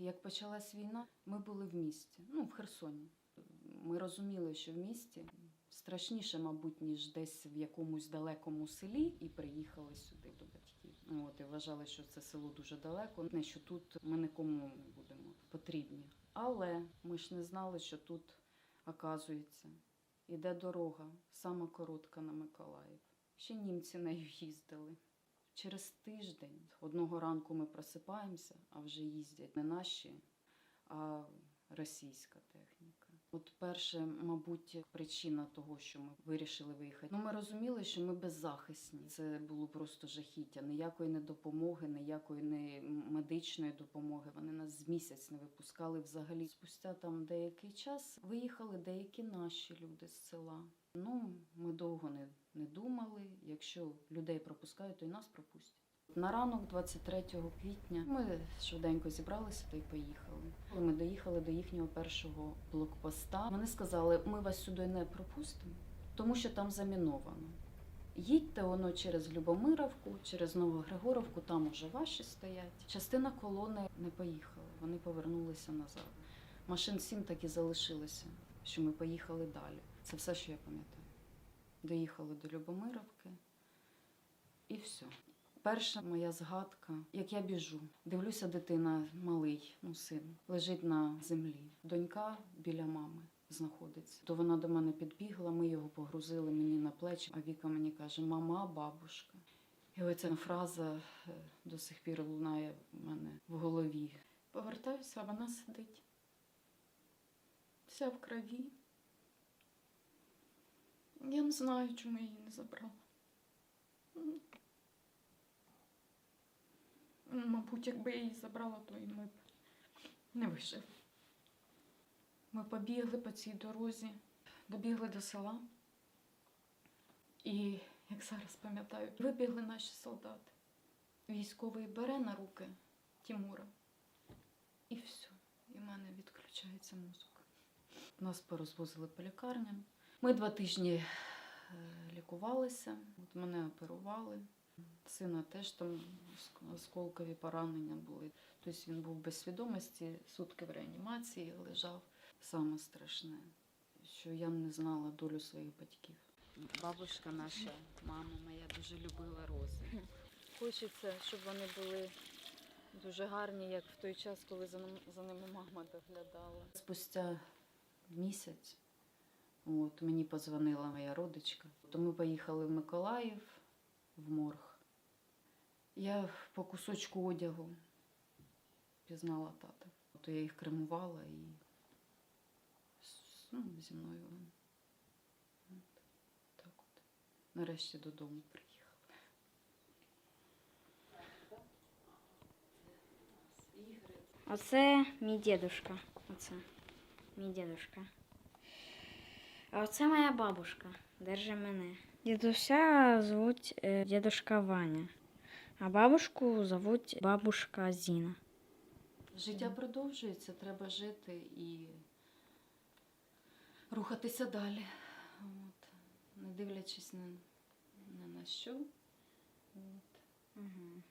як почалась війна, ми були в місті, ну, в Херсоні. Ми розуміли, що в місті страшніше, мабуть, ніж десь в якомусь далекому селі, і приїхали сюди до батьків. Ну, От, і вважали, що це село дуже далеко, не що тут ми нікому не будемо потрібні. Але ми ж не знали, що тут, оказується, іде дорога, сама коротка на Миколаїв. Ще німці нею їздили. Через тиждень одного ранку ми просипаємося, а вже їздять не наші, а російська техніка. От перше, мабуть, причина того, що ми вирішили виїхати. Ну, ми розуміли, що ми беззахисні. Це було просто жахіття. Ніякої не допомоги, ніякої не медичної допомоги. Вони нас з місяць не випускали взагалі. Спустя там деякий час виїхали деякі наші люди з села. Ну, ми довго не, не думали. Якщо людей пропускають, то і нас пропустять. На ранок, 23 квітня, ми швиденько зібралися та й поїхали. Коли ми доїхали до їхнього першого блокпоста, вони сказали, ми вас сюди не пропустимо, тому що там заміновано. Їдьте воно через Любомировку, через Новогригоровку, там уже ваші стоять. Частина колони не поїхала, вони повернулися назад. Машин сім так і залишилося, що ми поїхали далі. Це все, що я пам'ятаю. Доїхали до Любомировки і все. Перша моя згадка, як я біжу, дивлюся, дитина малий, ну син, лежить на землі. Донька біля мами знаходиться. То вона до мене підбігла, ми його погрузили мені на плечі, а Віка мені каже: Мама, бабушка. І оця фраза е, до сих пір лунає в мене в голові. Повертаюся, а вона сидить. Вся в крові. Я не знаю, чому я її не забрала. Мабуть, якби я її забрала, то і ми б не вижили. Ми побігли по цій дорозі, добігли до села. І, як зараз пам'ятаю, вибігли наші солдати. Військовий бере на руки Тімура. І все. І в мене відключається мозок. Нас порозвозили по лікарням. Ми два тижні е, лікувалися, от мене оперували. Сина теж там осколкові поранення були. Тобто він був без свідомості, сутки в реанімації лежав. Саме страшне, що я не знала долю своїх батьків. Бабушка наша, мама моя дуже любила рози. Хочеться, щоб вони були дуже гарні, як в той час, коли за ним- за ними мама доглядала. Спустя місяць от, мені подзвонила моя родичка. То ми поїхали в Миколаїв в морг. Я по кусочку одягу пізнала тата. То я їх кремувала і ну, зі мною. вони. От, так от. Нарешті додому приїхала. Оце мій дідушка. Оце мій дідушка. А оце моя бабушка. Держи мене. Дідуся звуть е, дідушка Ваня, а бабушку звуть бабушка Зіна. Життя продовжується, треба жити і рухатися далі. От. Не дивлячись ні на що. От. Угу.